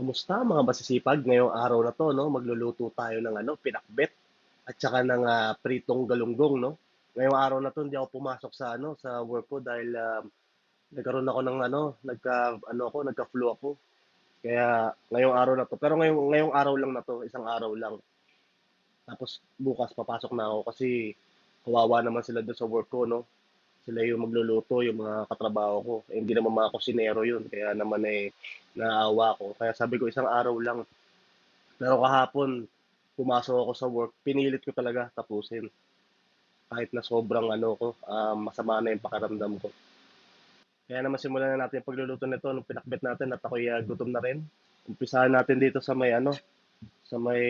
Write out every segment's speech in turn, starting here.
Kumusta mga masisipag? Ngayong araw na 'to 'no, magluluto tayo ng ano, pinakbet at saka ng, ah, pritong galunggong 'no. Ngayong araw na 'to hindi ako pumasok sa ano, sa work ko dahil, um, nagkaroon ako ng ano, nagka-ano ako, nagka-flu ako. Kaya ngayong araw na 'to, pero ngayong ngayong araw lang na 'to, isang araw lang. Tapos bukas papasok na ako kasi kawawa naman sila dun sa work ko 'no. Sila yung magluluto, yung mga katrabaho ko. Eh, hindi naman mga kusinero yun, kaya naman, eh, naawa ako. Kaya sabi ko isang araw lang. Pero kahapon, pumasok ako sa work, pinilit ko talaga tapusin. Kahit na sobrang ano ko, ah, masama na yung pakiramdam ko. Kaya naman simulan na natin yung pagluluto nito nung pinakbet natin at ako'y ah, gutom na rin. Umpisahan natin dito sa may ano, sa may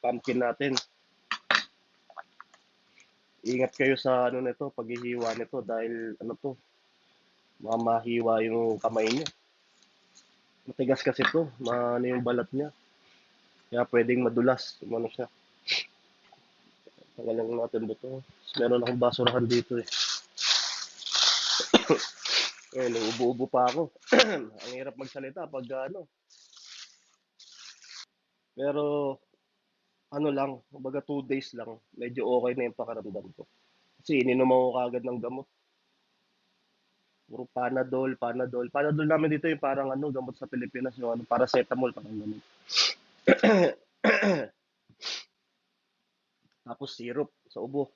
pumpkin natin. Ingat kayo sa ano nito, paghihiwa nito dahil ano to, baka mahiwa yung kamay niyo. Matigas kasi to, maano yung balat niya. Kaya pwedeng madulas, umano siya. Tanggalin natin buto. Meron akong basurahan dito eh. Eh, ubo-ubo pa ako. Ang hirap magsalita pag ano. Pero ano lang, kumbaga two days lang, medyo okay na yung pakiramdam ko. Kasi ininom ako kaagad ng gamot. Puro Panadol, Panadol. Panadol namin dito yung parang ano, gamot sa Pilipinas, yung ano, paracetamol, parang ganun. Tapos syrup sa ubo.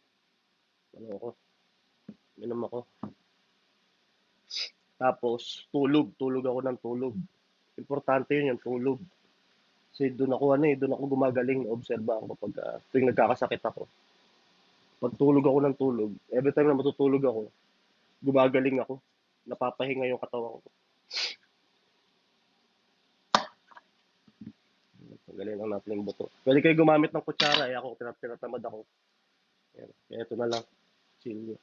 Ano ako, minom ako. Tapos tulog, tulog ako ng tulog. Importante yun, yung tulog. Kasi doon ako ano eh, doon ako gumagaling, obserba ako pag uh, tuwing nagkakasakit ako. Pag tulog ako ng tulog, every time na matutulog ako, gumagaling ako. Napapahinga yung katawan ko. Tanggalin lang natin yung buto. Pwede kayo gumamit ng kutsara, eh ako, tinat tinatamad ako. Yan. Kaya ito na lang. Silyo.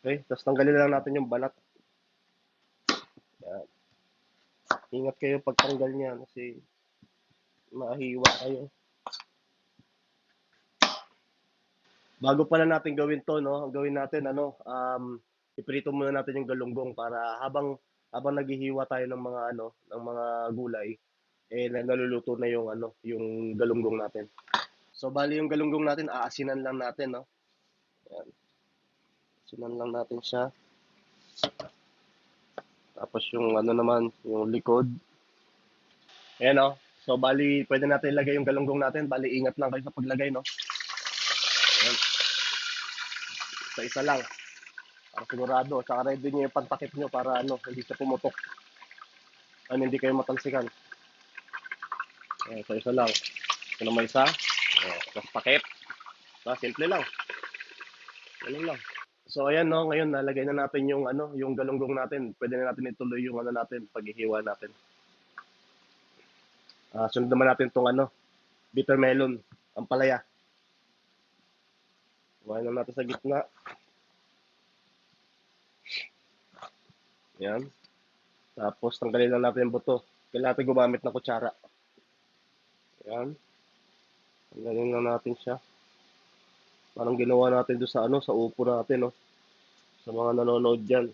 Okay, tapos tanggalin lang natin yung balat. Yan. Ingat kayo pag tanggal niya kasi mahiwa kayo. Bago pala natin gawin to, no? Ang gawin natin ano, um, iprito muna natin yung galunggong para habang habang naghihiwa tayo ng mga ano, ng mga gulay, eh naluluto na yung ano, yung galunggong natin. So bali yung galunggong natin, aasinan lang natin, no? Yan. Asinan lang natin siya. Tapos yung ano naman, yung likod. Ayan o. So, bali, pwede natin ilagay yung galunggong natin. Bali, ingat lang kayo sa paglagay, no? Ayan. Sa isa lang. Para sigurado. Saka ready nyo yung pantakip nyo para ano, hindi siya pumutok. Ano, hindi kayo matalsikan. Ayan, sa isa lang. Ito naman isa. Ayan, tapos takip. So, simple lang. Ganun lang. So ayan no, ngayon nalagay na natin yung ano, yung galunggong natin. Pwede na natin ituloy yung ano natin, paghihiwa natin. Ah, sunod naman natin tong ano, bitter melon, ang palaya. Kuhain na natin sa gitna. Yan. Tapos tanggalin lang natin yung buto. Kailangan natin gumamit ng kutsara. Yan. Tanggalin lang natin siya. Parang ginawa natin doon sa ano, sa upo natin, no? Sa mga nanonood dyan.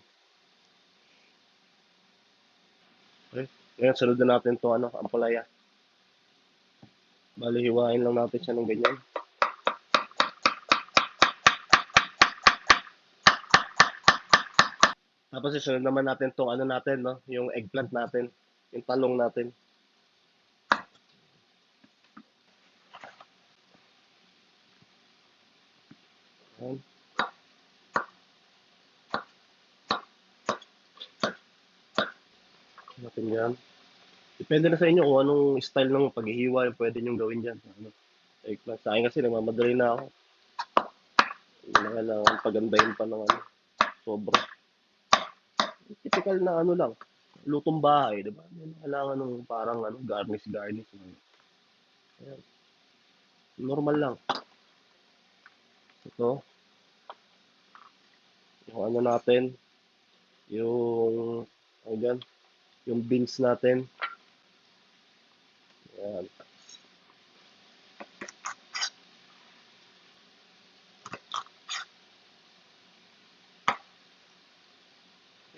Okay. Ngayon, sunod na natin to ano, ang palaya. Bali, hiwain lang natin siya ng ganyan. Tapos isunod naman natin tong ano natin, no? Yung eggplant natin. Yung talong natin. Ayan. Natin yan. Depende na sa inyo kung anong style ng paghihiwa yung pwede nyo gawin dyan. Ano, eggplant. Sa akin kasi nagmamadali na ako. Hindi na kailangan pagandahin pa ng ano. Sobra. Typical na ano lang. Lutong bahay, di ba? Kailangan ng parang ano, garnish-garnish. Ayan. Normal lang. Ito. Yung ano natin. Yung, ano dyan? Yung beans natin. Ayan.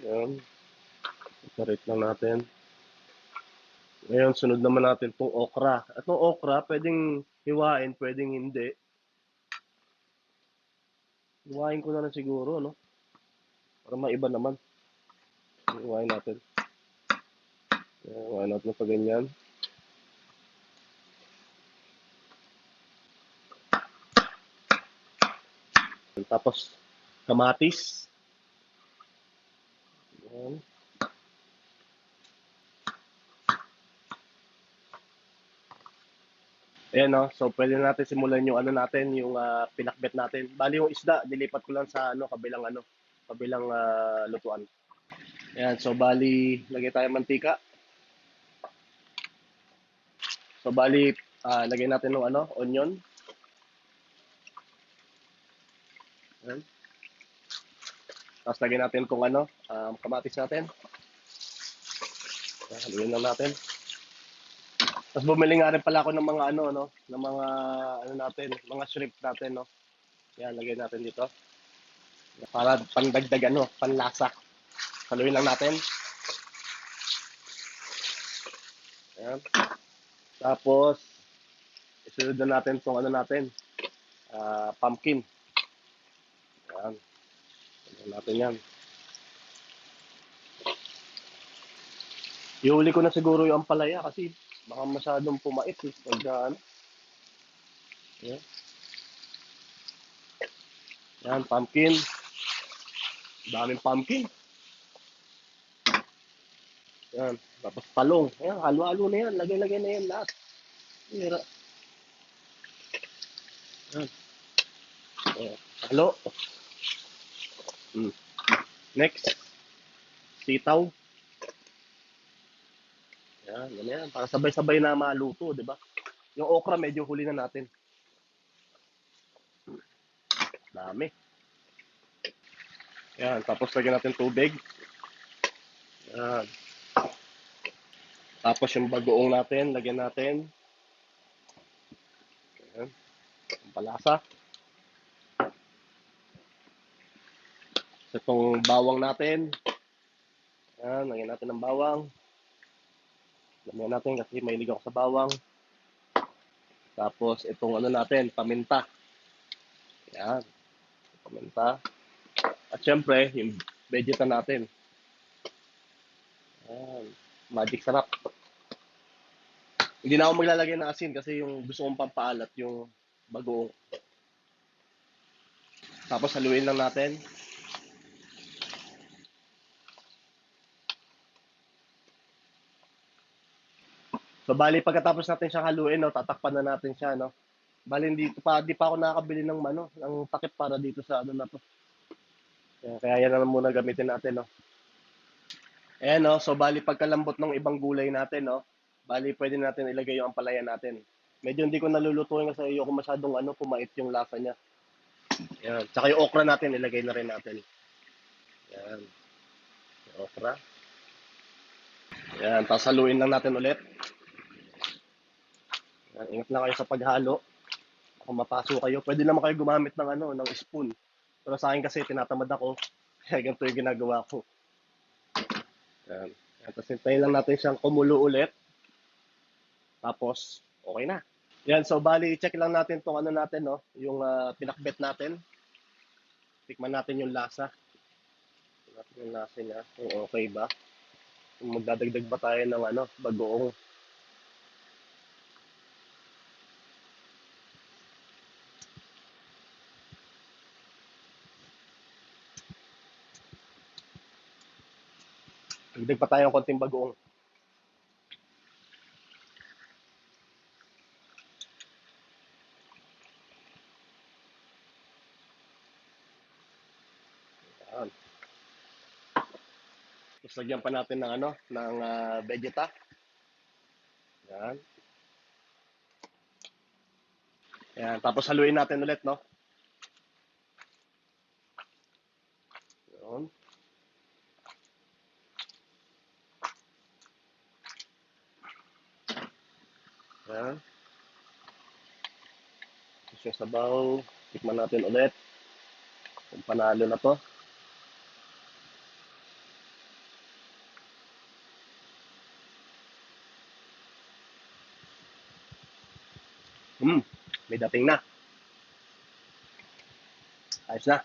Ayan. Separate lang natin. Ngayon, sunod naman natin itong okra. Itong okra, pwedeng hiwain, pwedeng hindi. Hiwain ko na lang siguro, no? Para maiba naman. Hiwain natin. Hiwain natin pa ganyan. Tapos, kamatis. Ayan. Ayan no, so pwede natin simulan yung ano natin, yung ah, pinakbet natin. Bali yung isda, dilipat ko lang sa ano, kabilang ano, kabilang ah, lutuan. Ayan, so bali, lagay tayo mantika. So bali, ah, lagay natin ng ano, onion. Ayan. Tapos lagay natin itong ano, um, kamatis natin. Ayan, haluin lang natin. Tapos bumili nga rin pala ako ng mga ano, no? Ng mga, ano natin, mga shrimp natin, no? Yan, lagay natin dito. Para pandagdag, ano, panlasa. Haluin lang natin. Ayan. Tapos, isunod na natin itong ano natin, ah, pumpkin. Haluin natin yan. Ihuli ko na siguro yung ampalaya kasi baka masyadong pumait eh. Pag ano. Ayan. Yan, pumpkin. Daming pumpkin. Yan. Tapos talong. Ayan, halo-halo na yan. Lagay-lagay na yan lahat. Hira. Yan. Ayan. Halo. Hmm. Next. Sitaw. Yan, yan, yan. Para sabay-sabay na maluto, di ba? Yung okra, medyo huli na natin. Dami. Yan, tapos lagyan natin tubig. Yan. Tapos yung bagoong natin, lagyan natin. Yan. Ang palasa. Itong bawang natin. Yan, lagyan natin ng bawang. Lagyan natin kasi mahilig ako sa bawang. Tapos itong ano natin, paminta. Yan. Paminta. At syempre, yung vegeta natin. Yan. Magic sarap. Hindi na ako maglalagay ng asin kasi yung gusto kong pampaalat yung bagoong. Tapos haluin lang natin. So bali pagkatapos natin siyang haluin, no, tatakpan na natin siya, no. Bali hindi pa di pa ako nakakabili ng ano, ng takip para dito sa ano na to. Kaya, kaya yan naman muna gamitin natin, no. Ayan, no. So bali pagkalambot ng ibang gulay natin, no. Bali pwede natin ilagay yung ampalaya natin. Medyo hindi ko nalulutuin kasi ayoko masyadong ano, pumait yung lasa niya. Yan. Tsaka yung okra natin, ilagay na rin natin. Yan. Yung okra. Yan. Tapos haluin lang natin ulit. Ingat lang kayo sa paghalo. Kung mapaso kayo, pwede naman kayo gumamit ng ano, ng spoon. Pero sa akin kasi tinatamad ako. Kaya ganito yung ginagawa ko. Yan. Tapos hintayin lang natin siyang kumulo ulit. Tapos, okay na. Yan, so bali, check lang natin tong ano natin, no? Yung ah, pinakbet natin. Tikman natin yung lasa. Tikman natin yung lasa niya. Kung okay ba. Kung magdadagdag ba tayo ng ano, bagoong. Dagdag pa tayo ng konting bagoong. Yan. Tapos lagyan pa natin ng ano, ng ah, vegeta. Yan. Yan, tapos haluin natin ulit, no? Yun. Yan. Tapos yung sabaw, tikman natin ulit. Kung panalo na to. Hmm, may dating na. Ayos na.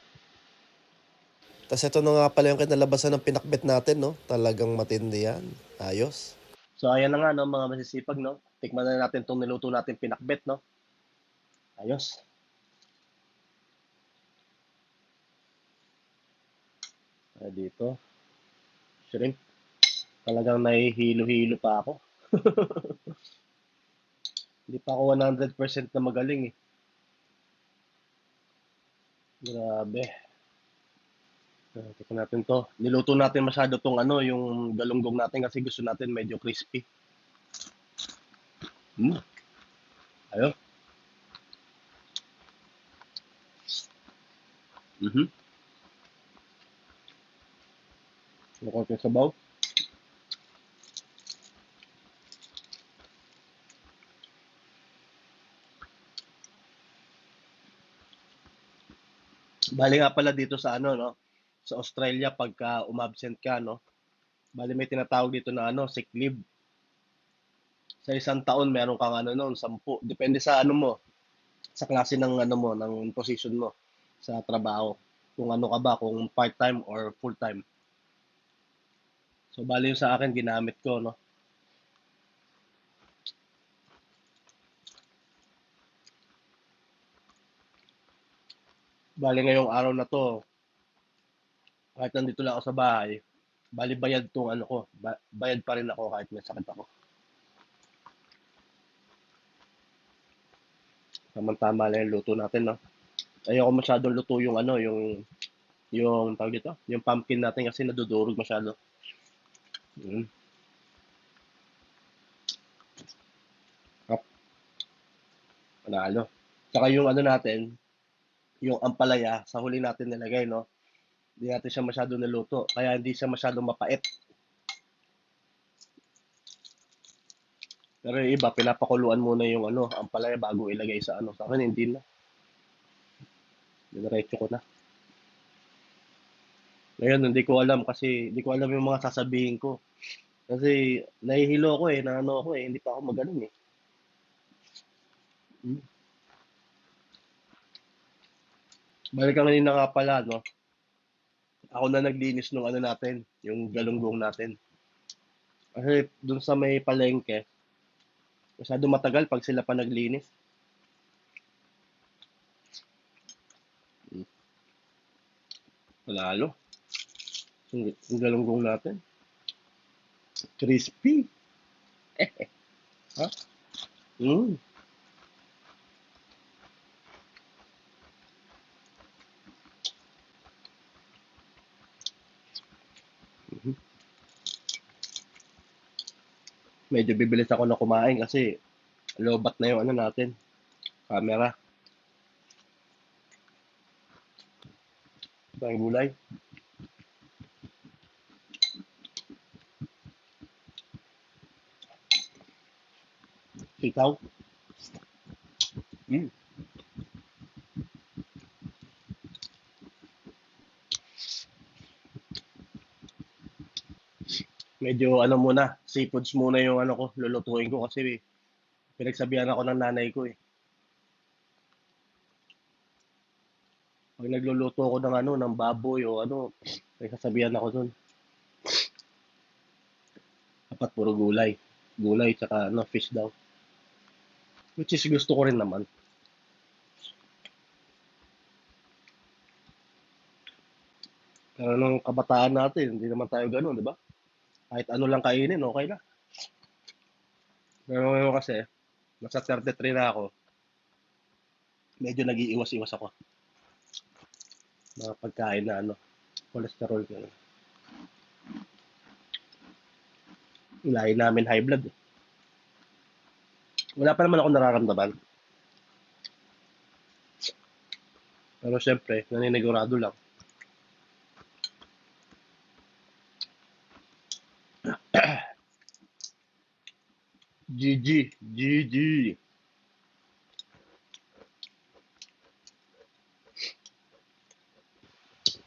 Tapos ito na nga pala yung kinalabasan ng pinakbet natin, no? Talagang matindi yan. Ayos. So ayan na nga no, mga masisipag no. Tikman na natin tong niluto natin pinakbet no. Ayos. Ah, dito. Shrimp. Talagang nahihilo-hilo pa ako. Hindi pa ako 100% na magaling eh. Grabe. Ah, Tingnan natin to. Niluto natin masyado tong ano, yung galunggong natin kasi gusto natin medyo crispy. Hmm. Ayun. Mhm. Yung konting sabaw. Bali nga pala dito sa ano, no? Sa Australia, pagka umabsent ka, no? Bali may tinatawag dito na ano, sick leave. Sa isang taon, meron kang ano noon, sampu. Depende sa ano mo, sa klase ng ano mo, ng position mo sa trabaho. Kung ano ka ba, kung part-time or full-time. So, bali yung sa akin, ginamit ko, no? Bali ngayong araw na to, kahit nandito lang ako sa bahay, bali bayad tong ano ko, ba- bayad pa rin ako kahit may sakit ako. Tama-tama lang yung luto natin, no? Ayoko masyadong luto yung ano, yung yung tawag dito, yung pumpkin natin kasi nadudurog masyado. Mm. Hap, panalo. Saka yung ano natin, yung ampalaya, sa huli natin nilagay, no? Hindi natin siya masyado naluto, kaya hindi siya masyadong mapait. Pero yung iba, pinapakuluan muna yung ano, ampalaya bago ilagay sa ano. Sa akin, hindi na. Diretso ko na. Ngayon, hindi ko alam kasi hindi ko alam yung mga sasabihin ko. Kasi nahihilo ako eh, na ano ako eh, hindi pa ako magaling eh. Hmm. Balik kang kanina nga pala, no? Ako na naglinis nung ano natin, yung galunggong natin. Kasi dun sa may palengke, masyado matagal pag sila pa naglinis. Yung, yung galunggong natin. Crispy. ha? Mm. Medyo bibilis ako na kumain kasi lobat na yung ano natin, camera. Tayong gulay. Sitaw. Mm. Medyo ano muna, seafoods muna yung ano ko, lulutuin ko kasi pinagsabihan ako ng nanay ko eh. Pag nagluluto ako ng ano, ng baboy o ano, may kasabihan ako dun. Dapat puro gulay. Gulay tsaka ano, fish daw. Which is gusto ko rin naman. Pero nung kabataan natin, hindi naman tayo ganun, di ba? Kahit ano lang kainin, okay na. Pero ngayon kasi, nasa 33 na ako, medyo nag-iiwas-iwas ako. Mga pagkain na ano, cholesterol ko. Lahi namin high blood. eh. Wala pa naman ako nararamdaman. Pero syempre, naninigurado lang. GG, GG.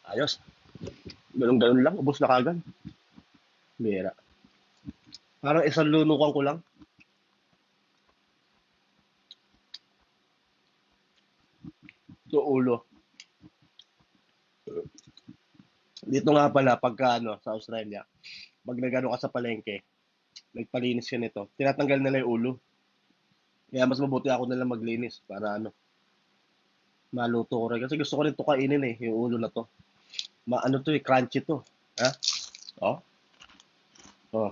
Ayos. Ganun-ganun lang, ubos na kagad. Bira. Parang isang lunukan ko lang. Ito ulo. Dito nga pala, pagka ano, sa Australia, pag nagano ka sa palengke, nagpalinis ka nito, tinatanggal nila yung ulo. Kaya mas mabuti ako nalang maglinis para ano, maluto ko rin. Kasi gusto ko rin ito kainin eh, yung ulo na to. Ma ano to eh, crunchy to. Ha? Oh. Oh.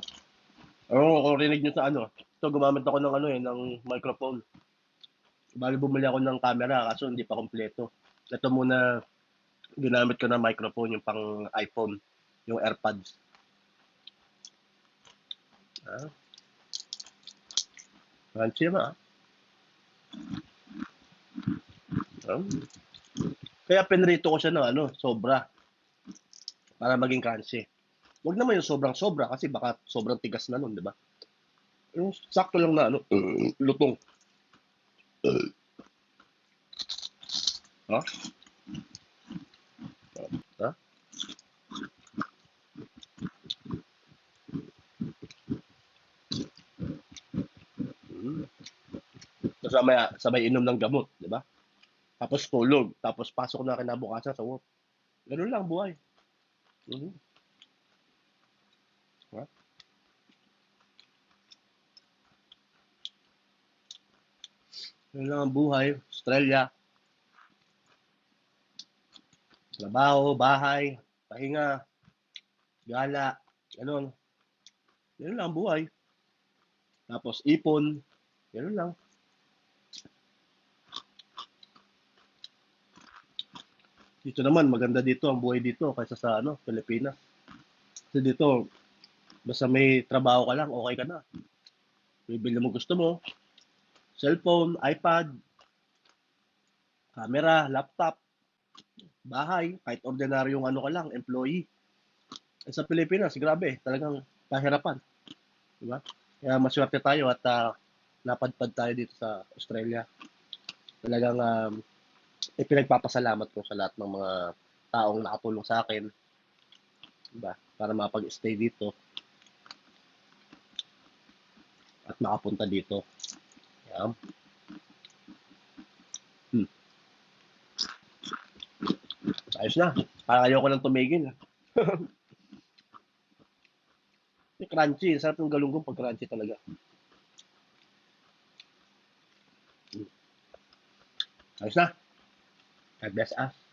Oo, kung rinig nyo sa ano, ito gumamit ako ng ano eh, ng microphone. Bali bumili ako ng camera kaso hindi pa kompleto. Ito muna ginamit ko na microphone yung pang iPhone, yung AirPods. Ah. Crunchy naman ah. Ah. Kaya pinrito ko siya ng ano, sobra. Para maging crunchy. Huwag naman yung sobrang sobra kasi baka sobrang tigas na nun, di ba? Yung sakto lang na ano, lutong. Ha? Ha? Hmm. Mamaya, sabay inom ng gamot, di ba? Tapos tulog, tapos pasok na kinabukasan sa work. Ganun lang buhay. Mhm. Ha? Ganun lang ang buhay. Australia. Trabaho, bahay, pahinga, gala, ganun. Ganun lang ang buhay. Tapos ipon, ganun lang. Dito naman, maganda dito ang buhay dito kaysa sa ano, Pilipinas. Kasi dito, basta may trabaho ka lang, okay ka na. Bibili mo gusto mo. Cellphone, iPad, camera, laptop, bahay, kahit ordinaryong ano ka lang, employee. Eh, sa Pilipinas, grabe, talagang kahirapan. Di ba? Kaya maswerte tayo at ah, napadpad tayo dito sa Australia. Talagang um, ipinagpapasalamat ko sa lahat ng mga taong nakatulong sa akin. Diba? Para makapag-stay dito. At makapunta dito. Yan. Hmm. Ayos na. Parang ayoko nang tumigil. Crunchy. Sarap ng galunggong pag crunchy talaga. Hmm. Ayos na. 14A